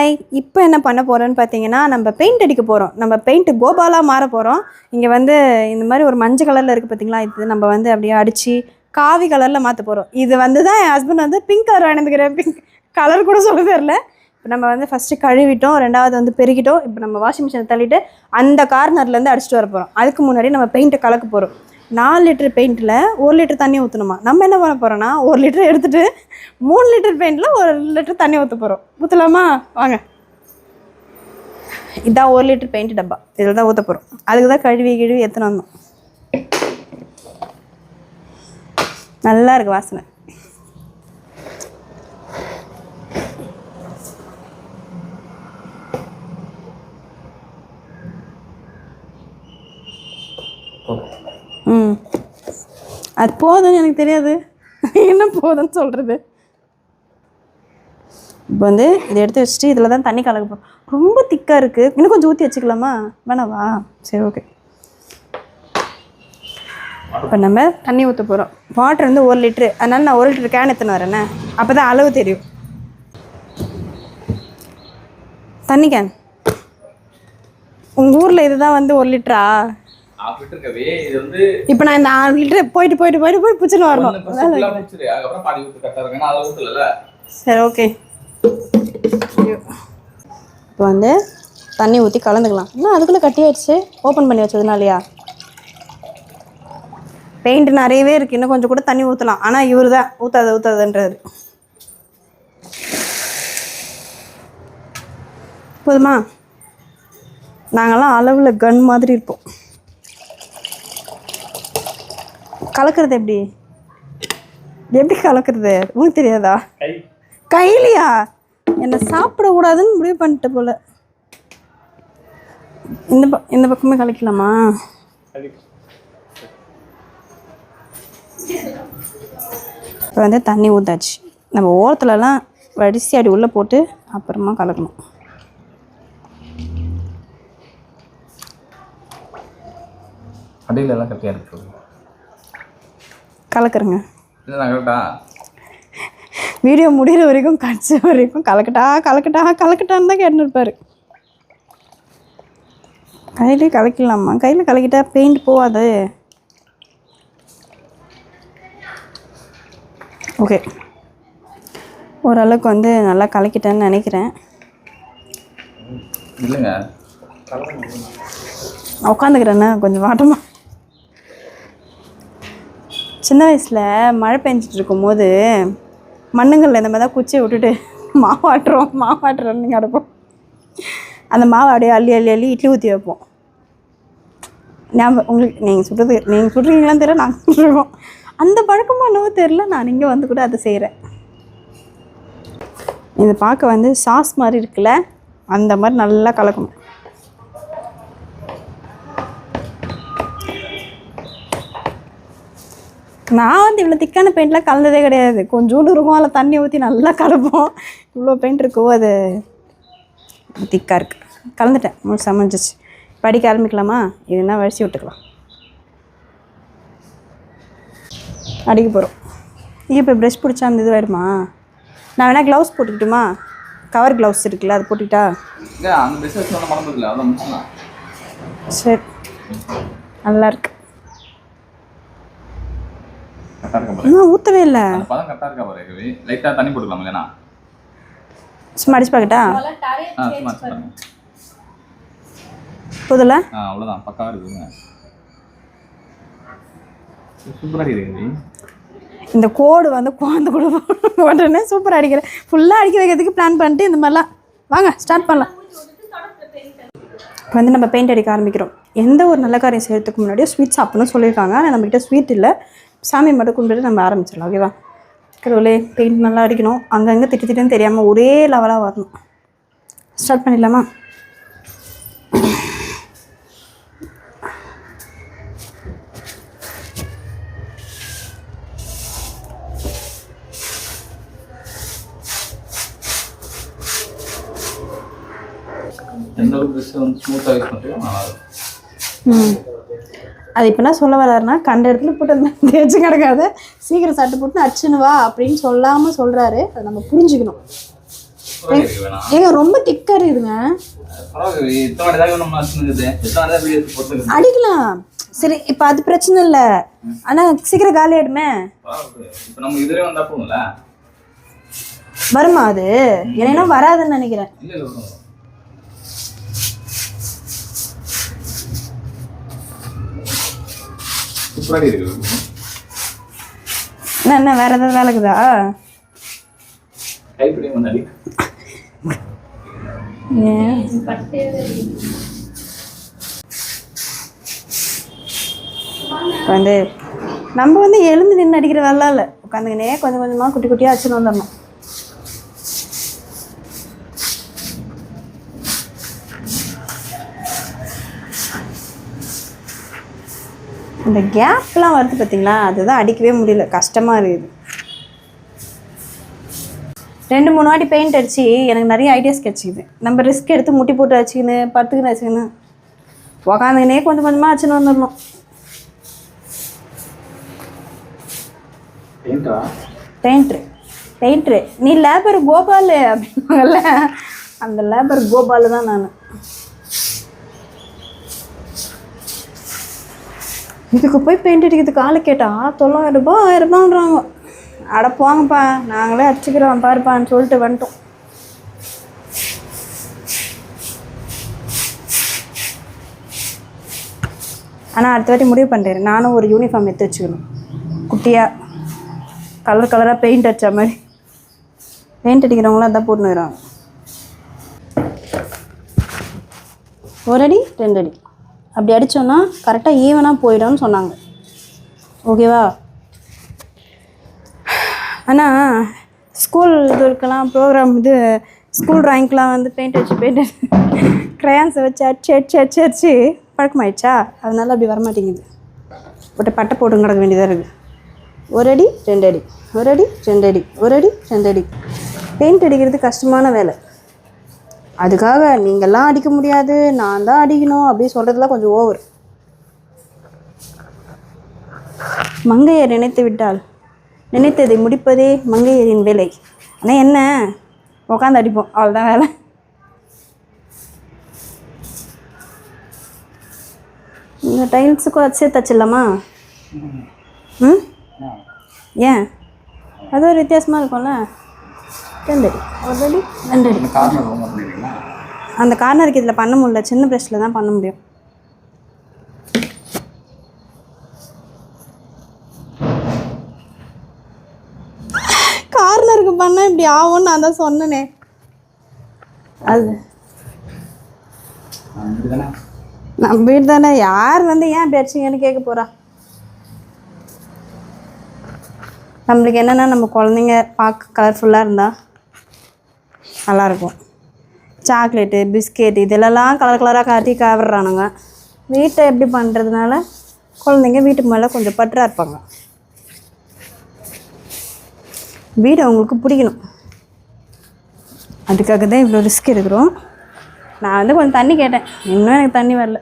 Hi இப்போ என்ன பண்ண போகிறோன்னு பார்த்தீங்கன்னா நம்ம பெயிண்ட் அடிக்க போகிறோம் நம்ம பெயிண்ட் கோபாலாக மாற போகிறோம் இங்கே வந்து இந்த மாதிரி ஒரு மஞ்சள் கலரில் இருக்குது பார்த்தீங்களா? இது நம்ம வந்து அப்படியே அடித்து காவி கலரில் மாற்ற போகிறோம் இது வந்து தான் என் ஹஸ்பண்ட் வந்து பிங்க் கலர் அணிந்துக்கிறேன் பிங்க் கலர் கூட சொல்ல தெரில இப்போ நம்ம வந்து ஃபஸ்ட்டு கழுவிட்டோம். ரெண்டாவது வந்து பெருகிட்டோம். இப்போ நம்ம வாஷிங் மிஷினை தள்ளிட்டு அந்த கார்னர்லேருந்து அடிச்சுட்டு வர போகிறோம் அதுக்கு முன்னாடி நம்ம பெயிண்ட்டை கலக்க போகிறோம் நாலு லிட்டர் பெயிண்ட்டில் ஒரு லிட்டர் தண்ணி ஊற்றணுமா நம்ம என்ன பண்ண போகிறோம்னா ஒரு லிட்டர் எடுத்துகிட்டு மூணு லிட்டர் பெயிண்டில் ஒரு லிட்டர் தண்ணி ஊற்ற போகிறோம் ஊற்றலாமா வாங்க. இதுதான் ஒரு லிட்டர் பெயிண்ட் டப்பா. இதில் தான் ஊற்ற போகிறோம் அதுக்கு தான் கழுவி கழுவி எத்தனை வந்தோம். நல்லா இருக்குது வாசனை. அது போதும்னு எனக்கு தெரியாது. என்ன போதும்னு சொல்கிறது இப்போ வந்து இதை எடுத்து வச்சுட்டு இதில் தான் தண்ணி கலக்க போகிறோம் ரொம்ப திக்காக இருக்குது இன்னும் கொஞ்சம் ஊற்றி வச்சுக்கலாமா? வேணாவா சரி ஓகே இப்போ நம்ம தண்ணி ஊற்ற போகிறோம் வாட்டர் வந்து ஒரு லிட்ரு அதனால் நான் ஒரு லிட்டர் கேன் எடுத்துன்னு வரேன்னே அப்போ தான் அளவு தெரியும். தண்ணி கேன் உங்கள் ஊரில் இதுதான் வந்து ஒரு லிட்டரா? இப்போ நான் இந்த ஆறு லிட்டர் போயிட்டு போயிட்டு போயிட்டு போய் பிடிச்சின்னு வரணும். சரி ஓகே இப்போ வந்து தண்ணி ஊற்றி கலந்துக்கலாம். இன்னும் அதுக்குள்ளே கட்டி ஆயிடுச்சு ஓப்பன் பண்ணி வச்சதுனாலயா பெயிண்ட் நிறையவே இருக்குது இன்னும் கொஞ்சம் கூட தண்ணி ஊற்றலாம் ஆனால் இவர் தான் ஊற்றாத ஊற்றாதன்றாரு போதுமா? நாங்கள்லாம் அளவில் கன் மாதிரி இருப்போம். கலக்கிறது எப்படி? எப்படி கலக்கிறது? உங்களுக்கு தெரியாதா? கையிலையா? என்னை சாப்பிடக்கூடாதுன்னு முடிவு பண்ணிட்ட போல. இந்த ப இந்த பக்கமே கலக்கலாமா? இப்போ வந்து தண்ணி ஊற்றாச்சு நம்ம ஓரத்துலலாம் வடிசி அடி உள்ளே போட்டு அப்புறமா கலக்கணும். அடியில எல்லாம் கட்டியா இருக்கு? கலக்குறேங்க. வீடியோ முடிகிற வரைக்கும் கடைசி வரைக்கும் கலக்கட்டா கலக்கட்டா கலக்கட்டான்னு தான் கேட்டுன்னு இருப்பாரு கையிலே கலக்கலாமா கையில் கலக்கிட்டா பெயிண்ட் போகாது ஓகே ஓரளவுக்கு வந்து நல்லா கலக்கிட்டேன்னு நினைக்கிறேன். இல்லைங்க. நான் உட்காந்துக்கிறேண்ணே கொஞ்சம் வாட்டமா சின்ன வயசில் மழை பெஞ்சிட்டு இருக்கும்போது மண்ணுங்களில் இந்த மாதிரி தான் குச்சியை விட்டுட்டு மாவாட்டுறோம் மாவாட்டுறோம்னு கிடப்போம். அந்த மாவை அப்படியே அள்ளி அள்ளி அள்ளி இட்லி ஊற்றி வைப்போம். ஞாபகம் உங்களுக்கு நீங்கள் சுடுறது நீங்கள் சுடுறீங்களான்னு தெரியல நாங்கள் சுடுறோம். அந்த பழக்கமாக என்னவோ தெரில நான் இங்கே வந்து கூட அதை செய்கிறேன் இது பார்க்க வந்து சாஸ் மாதிரி இருக்குல்ல அந்த மாதிரி நல்லா கலக்கணும். நான் வந்து இவ்வளோ திக்கான பெயிண்ட்லாம் கலந்ததே கிடையாது. கொஞ்சோண்டு இருக்கும் அதில் தண்ணி ஊற்றி நல்லா கலப்போம். இவ்வளோ பெயிண்ட் இருக்கோ அது திக்காக இருக்குது கலந்துட்டேன் முழு சமைஞ்சிச்சு படிக்க ஆரம்பிக்கலாமா? இதுனா வரிசை விட்டுக்கலாம். அடிக்க போகிறோம் இப்போ ப்ரெஷ் பிடிச்சா அந்த இது வருமா நான் வேணால் க்ளவுஸ் போட்டுக்கிட்டுமா? கவர் க்ளவுஸ் இருக்குல்ல அது போட்டுக்கிட்டா? இல்லை அந்த பிஸ்னஸ் ஒன்றும் மறந்தது இல்லை அதான் முடிச்சுலாம் சரி நல்லா இருக்கு கரெக்டாக இருக்க பாரு. இன்னும் ஊற்றவே இல்லை. அந்த பதம் கரெக்டாக இருக்கா பாரு கவி லைட்டாக தண்ணி போட்டுக்கலாம் இல்லைனா சும்மா அடிச்சு பார்க்கட்டா ஆ சும்மா பாருங்க புதுல ஆ அவ்வளோதான் பக்காவாக இருக்குங்க சூப்பராக இருக்குது கவி இந்த கோடு வந்து குழந்த கூட உடனே சூப்பராக அடிக்கிறேன் ஃபுல்லாக அடிக்க வைக்கிறதுக்கு பிளான் பண்ணிட்டு இந்த மாதிரிலாம் வாங்க ஸ்டார்ட் பண்ணலாம். இப்போ வந்து நம்ம பெயிண்ட் அடிக்க ஆரம்பிக்கிறோம். எந்த ஒரு நல்ல காரியம் செய்கிறதுக்கு முன்னாடியே ஸ்வீட் சாப்பிடணும்னு சொல்லியிருக்காங்க. ஆனால் நம்மக்கிட்ட ஸ்வீட் இல்லை. சாமி மட்டும் கும்பிட்டு நம்ம ஆரம்பிச்சிடலாம் ஓகேவா கடவுளே பெயிண்ட் நல்லா அடிக்கணும். அங்கங்கே திட்டு திட்டுன்னு தெரியாமல் ஒரே லெவலாக வரணும். ஸ்டார்ட் பண்ணிடலாமா? எந்த அளவுக்கு ஸ்மூத்தாக யூஸ் நல்லா இருக்கும். ம். அது இப்போ என்ன சொல்ல வர்றாருன்னா கண்ட இடத்துல போட்டு தேய்ச்சி கிடக்காத சீக்கிரம் சட்டை போட்டு அடிச்சுன்னு வா அப்படின்னு சொல்லாமல் சொல்கிறாரு அதை நம்ம புரிஞ்சுக்கணும். ஏங்க ரொம்ப திக்காக இருக்குதுங்க அடிக்கலாம். சரி இப்போ அது பிரச்சனை இல்லை. ஆனால் சீக்கிரம் காலி ஆயிடுமே. வருமா அது? ஏன்னா வராதுன்னு நினைக்கிறேன் இல்லை இல்லை வரும் சூப்பராக இருக்கு. என்ன வேற ஏதாவது வேலை இருக்குதா? கைப்பிடி முன்னாடி. வந்து நம்ம வந்து எழுந்து நின்று அடிக்கிற வேலை இல்லை. உட்காந்துக்கினே கொஞ்சம் கொஞ்சமாக குட்டி குட்டியாக வச்சுன்னு வந்துடணும். இந்த கேப்லாம் வருது பார்த்தீங்களா அதுதான் அடிக்கவே முடியல. கஷ்டமாக இருக்குது. ரெண்டு மூணு வாட்டி பெயிண்ட் அடிச்சு எனக்கு நிறைய ஐடியாஸ் கிடச்சிக்குது. நம்ம ரிஸ்க் எடுத்து முட்டி போட்டு வச்சுக்கின்னு படுத்துக்கின்னு வச்சுக்கின்னு உக்காந்துக்கினே கொஞ்சம் கொஞ்சமாக வச்சுன்னு வந்துடணும். பெயிண்டா பெயிண்ட்ரு பெயிண்ட்ரு நீ லேபர் கோபால் அப்படின்னாங்கல்ல அந்த லேபர் கோபால் தான் நான். இதுக்கு போய் பெயிண்ட் அடிக்கிறதுக்கு ஆள் கேட்டால் தொள்ளாயிரம் ரூபாய் ஆயிரம் ரூபான்றாங்க அட போங்கப்பா நாங்களே அடிச்சுக்கிறோம் பாருப்பான்னு சொல்லிட்டு வந்துட்டோம். ஆனால் அடுத்த வாட்டி முடிவு பண்ணிட்டேன். நானும் ஒரு யூனிஃபார்ம் எடுத்து வச்சுக்கணும். குட்டியாக கலர் கலராக பெயிண்ட் அடிச்ச மாதிரி. பெயிண்ட் அடிக்கிறவங்களாம் அதான் போட்டுன்னு வருவாங்க. ஒரு அடி ரெண்டு அடி. அப்படி அடித்தோன்னா கரெக்டாக ஈவனாக போயிடும்னு சொன்னாங்க. ஓகேவா ஆனால் ஸ்கூல் இதுக்கெல்லாம் ப்ரோக்ராம் இது ஸ்கூல் ட்ராயிங்க்கெலாம் வந்து பெயிண்ட் அடிச்சு பெயிண்ட் அடிச்சு க்ரையான்ஸை வச்சு அடிச்சு அடிச்சு அடிச்சு அடிச்சு பழக்கமாயிடுச்சா? அதனால் அப்படி வரமாட்டேங்குது. போட்டு பட்டை போட்டு கிடக்க வேண்டியதாக இருக்குது ஒரு அடி ரெண்டு அடி. ஒரு அடி ரெண்டு அடி. ஒரு அடி ரெண்டு அடி. பெயிண்ட் அடிக்கிறது கஷ்டமான வேலை. அதுக்காக நீங்கள்லாம் அடிக்க முடியாது நான் தான் அடிக்கணும் அப்படின்னு சொல்கிறதுலாம் கொஞ்சம் ஓவர் மங்கையர் நினைத்து விட்டால் நினைத்ததை முடிப்பதே மங்கையரின் வேலை. ஆனால் என்ன? உட்காந்து அடிப்போம் அவ்வளோதான் வேலை. இந்த டைல்ஸுக்கும் வச்சே தச்சிடலாமா ம்? ஏன்? அது ஒரு வித்தியாசமாக இருக்கும்ல? ரெண்டடி ஒரு அடி. ரெண்டடி இந்த கார்னர் ரொம்ப பண்ணிடுறீங்களா அந்த கார்னருக்கு இதில் பண்ண முடியல. சின்ன ப்ரெஷ்ஷில் தான் பண்ண முடியும். கார்னருக்கு பண்ணால் இப்படி ஆகும்னு நான் தான் சொன்னனே. அது. நம்ம வீடு தானே? யார் வந்து ஏன் இப்படி அடிச்சிங்கன்னு கேட்க போகிறா நம்மளுக்கு என்னென்னா நம்ம குழந்தைங்க பார்க்க கலர்ஃபுல்லாக இருந்தால் நல்லாயிருக்கும் சாக்லேட்டு பிஸ்கெட் இதெல்லாம் கலர் கலராக காட்டி கவர்றானுங்க. வீட்டை எப்படி பண்ணுறதுனால குழந்தைங்க வீட்டுக்கு மேலே கொஞ்சம் பற்றா இருப்பாங்க. வீடு அவங்களுக்கு பிடிக்கணும். அதுக்காக தான் இவ்வளோ ரிஸ்க் எடுக்கிறோம். நான் வந்து கொஞ்சம் தண்ணி கேட்டேன். இன்னும் எனக்கு தண்ணி வரல.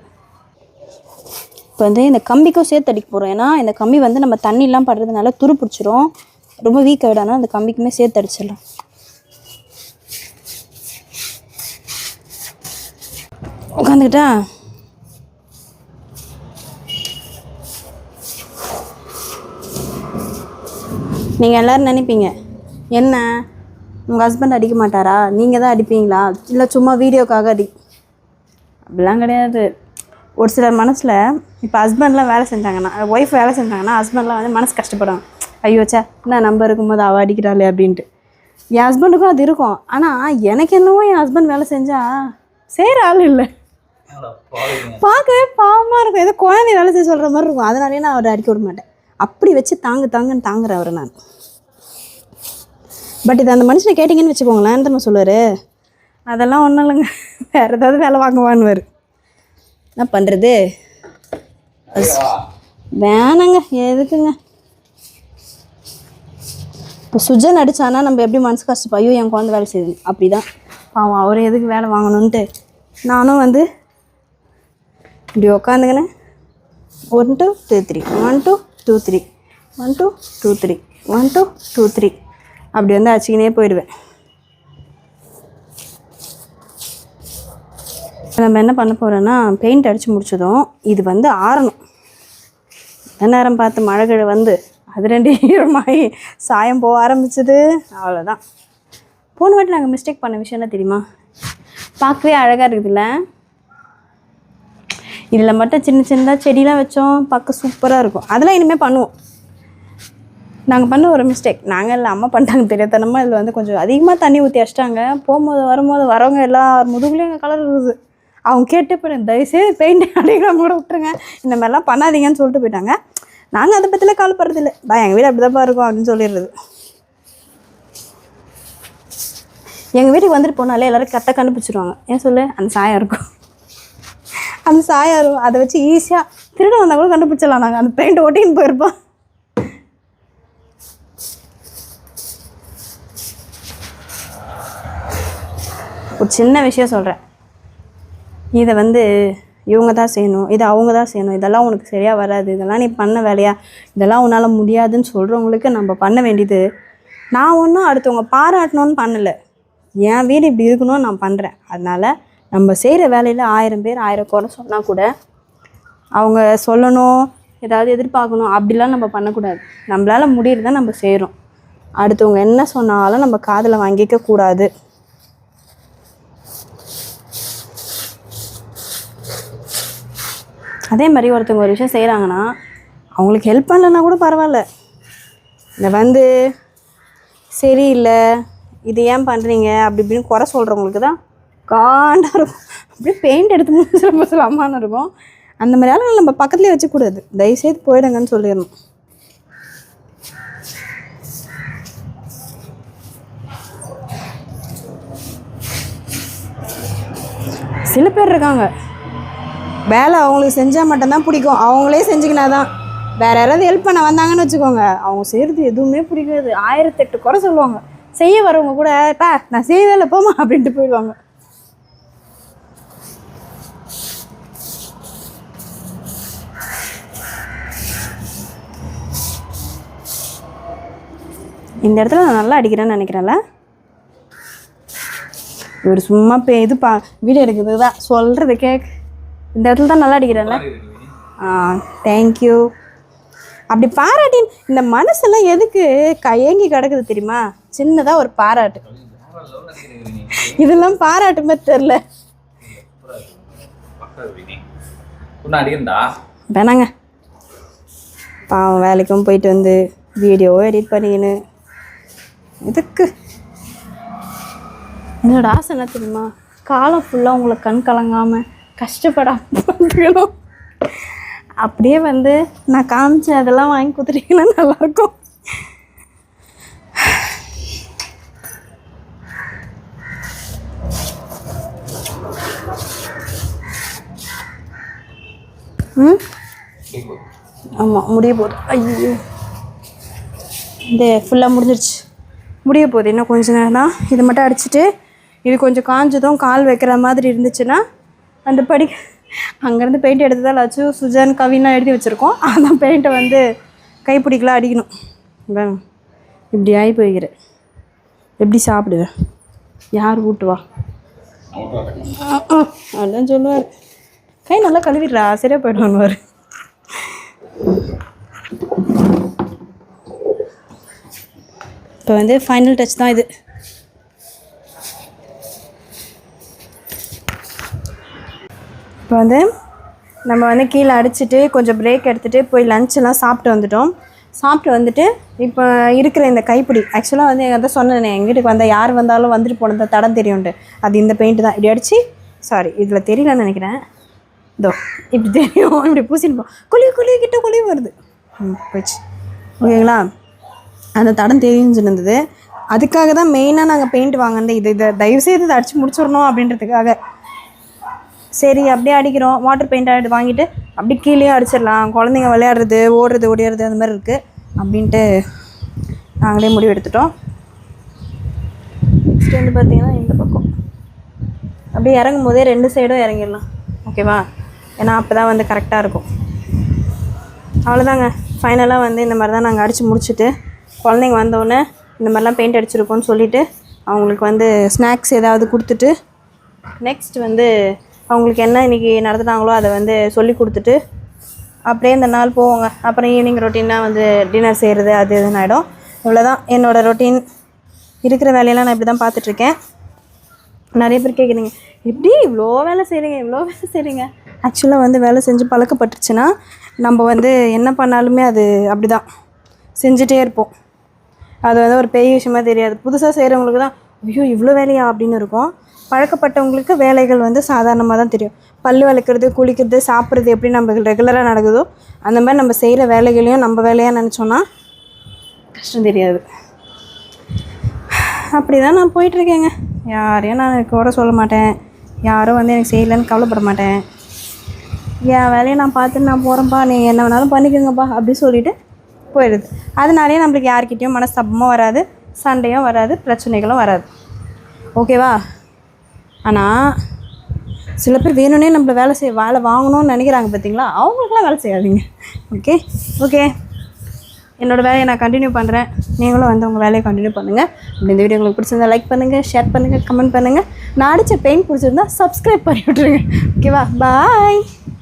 இப்போ வந்து இந்த கம்பிக்கும் சேர்த்து அடிக்க போகிறோம் ஏன்னா இந்த கம்பி வந்து நம்ம தண்ணிலாம் படுறதுனால துரு பிடிச்சிரும் ரொம்ப வீக் ஆகிடானா அந்த கம்பிக்குமே சேர்த்து அடிச்சிடலாம். உட்காந்துக்கிட்டா நீங்கள் எல்லோரும் நினைப்பீங்க. என்ன? உங்கள் ஹஸ்பண்ட் அடிக்க மாட்டாரா? நீங்கள் தான் அடிப்பீங்களா? இல்லை சும்மா வீடியோக்காக அடி அப்படிலாம் கிடையாது. ஒரு சிலர் மனசில் இப்போ ஹஸ்பண்ட்லாம் வேலை செஞ்சாங்கன்னா ஒய்ஃப் வேலை செஞ்சாங்கன்னா ஹஸ்பண்ட்லாம் வந்து மனசு கஷ்டப்படுவாங்க ஐயோ சே என்ன நம்ம இருக்கும்போது அவள் அடிக்கிறாளே அப்படின்ட்டு. என் ஹஸ்பண்டுக்கும் அது இருக்கும். ஆனால் எனக்கு என்னவோ என் ஹஸ்பண்ட் வேலை செஞ்சால் செய்கிற ஆள் இல்லை. பார்க்கவே பாவமாக இருக்கும். ஏதோ குழந்தை வேலை செய்ய சொல்கிற மாதிரி இருக்கும். அதனாலே நான் அவரை அடிக்க விட மாட்டேன். அப்படி வச்சு தாங்கு தாங்குன்னு தாங்குறேன் அவரை நான். பட் இது அந்த மனுஷனை கேட்டிங்கன்னு வச்சுக்கோங்களேன். நம்ம சொல்லுவார்? அதெல்லாம் ஒன்றும் இல்லைங்க. வேறு ஏதாவது வேலை வாங்குவான்னு என்ன பண்ணுறது வேணாங்க. எதுக்குங்க? இப்போ சுஜன் அடிச்சானா நம்ம எப்படி மனசு கஷ்டப்பா ஐயோ என் குழந்தை வேலை செய்யுது. அப்படி தான் பாவம் அவர் எதுக்கு வேலை வாங்கணுன்ட்டு நானும் வந்து இப்படி உக்காந்துங்கண்ணே one two two three one two two three one two two three one two two three அப்படி வந்து அச்சுக்கினே போயிடுவேன். நம்ம என்ன பண்ண போகிறோன்னா பெயிண்ட் அடித்து முடிச்சதும் இது வந்து ஆறணும். என்ன நேரம் பார்த்து மழை வந்து அது ரெண்டு ஈரமாகி சாயம் போக ஆரம்பிச்சது. அவ்வளோதான் போன வாட்டி நாங்கள் மிஸ்டேக் பண்ண விஷயம் என்ன தெரியுமா? பார்க்கவே அழகாக இருக்குதுல்ல? இதில் மட்டும் சின்ன சின்னதாக செடிலாம் வச்சோம் பார்க்க சூப்பராக இருக்கும். அதெல்லாம் இனிமேல் பண்ணுவோம். நாங்கள் பண்ண ஒரு மிஸ்டேக் நாங்கள் இல்லை அம்மா பண்ணிட்டாங்க தெரியாதனமாக இதில் வந்து கொஞ்சம் அதிகமாக தண்ணி ஊற்றி வச்சிட்டாங்க போகும்போது வரும்போது வரவங்க எல்லா முதுகுலேயும் எங்கள் கலர் இருக்குது அவங்க கேட்டு போய் தயவுசெய்து பெயிண்ட் அடிக்காம கூட விட்டுருங்க. இந்த மாதிரிலாம் பண்ணாதீங்கன்னு சொல்லிட்டு போயிட்டாங்க. நாங்கள் அதை பற்றிலாம் கவலைப்படுறது இல்லை. பா எங்கள் வீடு அப்படி இருக்கும் அப்படின்னு சொல்லிடுறது. எங்கள் வீட்டுக்கு வந்துட்டு போனாலே எல்லோரும் கரெக்டாக கண்டுபிடிச்சிருவாங்க. ஏன் சொல்லு? அந்த சாயம் இருக்கும். அந்த சாயம் இருக்கும் அதை வச்சு ஈஸியாக திருட வந்தால் கூட கண்டுபிடிச்சிடலாம் நாங்கள் அந்த பெயிண்ட் ஒட்டின்னு போயிருப்போம். ஒரு சின்ன விஷயம் சொல்கிறேன் இதை வந்து இவங்க தான் செய்யணும் இது அவங்க தான் செய்யணும். இதெல்லாம் உனக்கு சரியாக வராது. இதெல்லாம் நீ பண்ண வேலையா? இதெல்லாம் உன்னால் முடியாதுன்னு சொல்கிறவங்களுக்கு நம்ம பண்ண வேண்டியது. நான் ஒன்றும் அடுத்தவங்க பாராட்டணும்னு பண்ணலை. என் வீடு இப்படி இருக்கணும்னு நான் பண்ணுறேன் அதனால் நம்ம செய்கிற வேலையில் ஆயிரம் பேர் ஆயிரம் குறை சொன்னால் கூட அவங்க சொல்லணும் ஏதாவது எதிர்பார்க்கணும் அப்படிலாம் நம்ம பண்ணக்கூடாது. நம்மளால் முடியறத நம்ம செய்கிறோம் அடுத்தவங்க என்ன சொன்னாலும் நம்ம காதில் வாங்கிக்க கூடாது. அதே மாதிரி ஒருத்தவங்க ஒரு விஷயம் செய்கிறாங்கன்னா அவங்களுக்கு ஹெல்ப் பண்ணலன்னா கூட பரவாயில்ல. இந்த வந்து சரியில்லை இது ஏன் பண்ணுறீங்க அப்படி இப்படின்னு குறை சொல்கிறவங்களுக்கு தான் காண்டாக இருக்கும். அப்படியே பெயிண்ட் எடுத்து முடிச்சு ரொம்ப இருக்கும்? அந்த மாதிரி ஆளுங்களை நம்ம பக்கத்துலேயே வச்சுக்கூடாது. தயவுசெய்து போயிடுங்கன்னு சொல்லிடணும். சில பேர் இருக்காங்க. வேலை அவங்களுக்கு செஞ்சால் மட்டும்தான் பிடிக்கும். அவங்களே செஞ்சுக்கினா தான் வேறு யாராவது ஹெல்ப் பண்ண வந்தாங்கன்னு வச்சுக்கோங்க. அவங்க செய்கிறது எதுவுமே பிடிக்காது. ஆயிரத்தெட்டு குறை சொல்லுவாங்க. செய்ய வரவங்க கூட பா நான் செய்யவே இல்லை போமா அப்படின்ட்டு போயிடுவாங்க. இந்த இடத்துல நான் நல்லா அடிக்கிறேன்னு நினைக்கிறேன்ல? இவர் சும்மா பே இது பா வீடியோ எடுக்கிறது தான். சொல்கிறது கேக். இந்த இடத்துல தான் நல்லா அடிக்கிறேன்ல? ஆ தேங்க்யூ அப்படி பாராட்டின் இந்த மனசெல்லாம் எதுக்கு கயங்கி கிடக்குது தெரியுமா? சின்னதாக ஒரு பாராட்டு. இதெல்லாம் பாராட்டுமே தெரில வேணாங்க. பாவம் வேலைக்கும் போயிட்டு வந்து வீடியோவும் எடிட் பண்ணிக்கின்னு. எதுக்கு என்னோட ஆசை என்ன தெரியுமா? காலம் ஃபுல்லாக உங்களை கண் கலங்காமல் கஷ்டப்படாமல் பார்த்துக்கணும் அப்படியே வந்து நான் காமிச்ச அதெல்லாம் வாங்கி கொடுத்துட்டீங்கன்னா நல்லாயிருக்கும். ம்? ஆமாம் முடிய போகுது. ஐயோ இந்த ஃபுல்லாக முடிஞ்சிருச்சு. முடிய போகுது. இன்னும் கொஞ்சம் நேரம் தான் இது மட்டும் அடிச்சுட்டு இது கொஞ்சம் காஞ்சதும் கால் வைக்கிற மாதிரி இருந்துச்சுன்னா அந்த படி அங்கேருந்து பெயிண்ட் எடுத்ததால் ஆச்சு சுஜான் கவின்லாம் எழுதி வச்சுருக்கோம். அதான் பெயிண்ட்டை வந்து கைப்பிடிக்கலாம் அடிக்கணும். இப்படி ஆகி போய்கிறேன் எப்படி சாப்பிடுவேன் யார் ஊட்டுவா அதான் சொல்லுவார். கை நல்லா கழுவிடுறா. சரியாக போயிடுவான்னு இப்போ வந்து ஃபைனல் டச் தான் இது. இப்போ வந்து நம்ம வந்து கீழே அடிச்சுட்டு கொஞ்சம் பிரேக் எடுத்துகிட்டு போய் லஞ்செல்லாம் சாப்பிட்டு வந்துட்டோம். சாப்பிட்டு வந்துட்டு இப்போ இருக்கிற இந்த கைப்பிடி ஆக்சுவலாக வந்து எங்கள் தான் சொன்னேனே எங்கள் வீட்டுக்கு வந்தால் யார் வந்தாலும் வந்துட்டு போனது தடம் தெரியும்ண்டு அது இந்த பெயிண்ட் தான். இப்படி அடித்து சாரி இதில் தெரியலன்னு நினைக்கிறேன். இதோ இப்படி தெரியும் இப்படி பூசிட்டு போ. குழி குழி கிட்ட குழி வருது. ம் போயிடுச்சு. ஓகேங்களா? அந்த தடம் தெரியும்னு இருந்தது அதுக்காக தான் மெயினாக நாங்கள் பெயிண்ட் வாங்கினது. இது இதை தயவுசெய்து இதை அடித்து முடிச்சிடணும் அப்படின்றதுக்காக. சரி அப்படியே அடிக்கிறோம். வாட்டர் பெயிண்ட் ஆகிட்டு வாங்கிட்டு அப்படி கீழே அடிச்சிடலாம். குழந்தைங்க விளையாடுறது ஓடுறது ஓடிடுறது அந்த மாதிரி இருக்குது அப்படின்ட்டு நாங்களே முடிவு எடுத்துட்டோம். நெக்ஸ்ட் வந்து பார்த்திங்கன்னா இந்த பக்கம். அப்படியே இறங்கும் போதே ரெண்டு சைடும் இறங்கிடலாம். ஓகேவா ஏன்னா அப்போ தான் வந்து கரெக்டாக இருக்கும். அவ்வளோதாங்க ஃபைனலாக வந்து இந்த மாதிரி தான் நாங்கள் அடித்து முடிச்சுட்டு குழந்தைங்க வந்தோடனே இந்த மாதிரிலாம் பெயிண்ட் அடிச்சிருக்கோன்னு சொல்லிவிட்டு அவங்களுக்கு வந்து ஸ்நாக்ஸ் ஏதாவது கொடுத்துட்டு நெக்ஸ்ட் வந்து அவங்களுக்கு என்ன இன்றைக்கி நடத்துனாங்களோ அதை வந்து சொல்லி கொடுத்துட்டு அப்படியே இந்த நாள் போவாங்க. அப்புறம் ஈவினிங் ரொட்டீனாக வந்து டின்னர் செய்கிறது அது இதுன்னு ஆகிடும் இவ்வளோதான் என்னோடய ரொட்டீன் இருக்கிற வேலையெல்லாம் நான் இப்படி தான் பார்த்துட்ருக்கேன். நிறைய பேர் கேட்குறீங்க எப்படி இவ்வளோ வேலை செய்கிறீங்க இவ்வளோ வேலை செய்கிறீங்க ஆக்சுவலாக வந்து வேலை செஞ்சு பழக்கப்பட்டுருச்சுன்னா நம்ம வந்து என்ன பண்ணாலுமே அது அப்படி தான் செஞ்சுட்டே இருப்போம். அது வந்து ஒரு பெரிய விஷயமா தெரியாது. புதுசாக செய்கிறவங்களுக்கு தான் ஐயோ இவ்வளோ வேலையா? அப்படின்னு இருக்கும். பழக்கப்பட்டவங்களுக்கு வேலைகள் வந்து சாதாரணமாக தான் தெரியும். பல் வளர்க்குறது குளிக்கிறது சாப்பிட்றது எப்படி நம்ம ரெகுலராக நடக்குதோ அந்த மாதிரி நம்ம செய்கிற வேலைகளையும் நம்ம வேலையாக நினச்சோன்னா கஷ்டம் தெரியாது. அப்படி தான் நான் போயிட்டுருக்கேங்க. யாரையும் நான் குறை சொல்ல மாட்டேன். யாரும் வந்து எனக்கு செய்யலைன்னு கவலைப்பட மாட்டேன். என் வேலையை நான் பார்த்துட்டு நான் போகிறேன்ப்பா நீங்கள் என்ன வேணாலும் பண்ணிக்கோங்கப்பா. அப்படி சொல்லிவிட்டு போயிடுது. அதனாலேயே நம்மளுக்கு யார்கிட்டயும் மனஸ்தாபமும் வராது சண்டையும் வராது பிரச்சனைகளும் வராது. ஓகேவா ஆனால் சில பேர் வேணும்னே நம்மள வேலை செய்ய வேலை வாங்கணும்னு நினைக்கிறாங்க பார்த்தீங்களா அவங்களுக்குலாம் வேலை செய்யாதீங்க. ஓகே ஓகே என்னோடய வேலையை நான் கண்டினியூ பண்ணுறேன் நீங்களும் வந்து உங்கள் வேலையை கண்டினியூ பண்ணுங்கள் அப்படி இந்த வீடியோ உங்களுக்கு பிடிச்சிருந்தா லைக் பண்ணுங்கள் ஷேர் பண்ணுங்கள் கமெண்ட் பண்ணுங்கள் நான் அடித்த பெயிண்ட் பிடிச்சிருந்தா சப்ஸ்கிரைப் பண்ணி விட்ருங்க ஓகேவா பாய்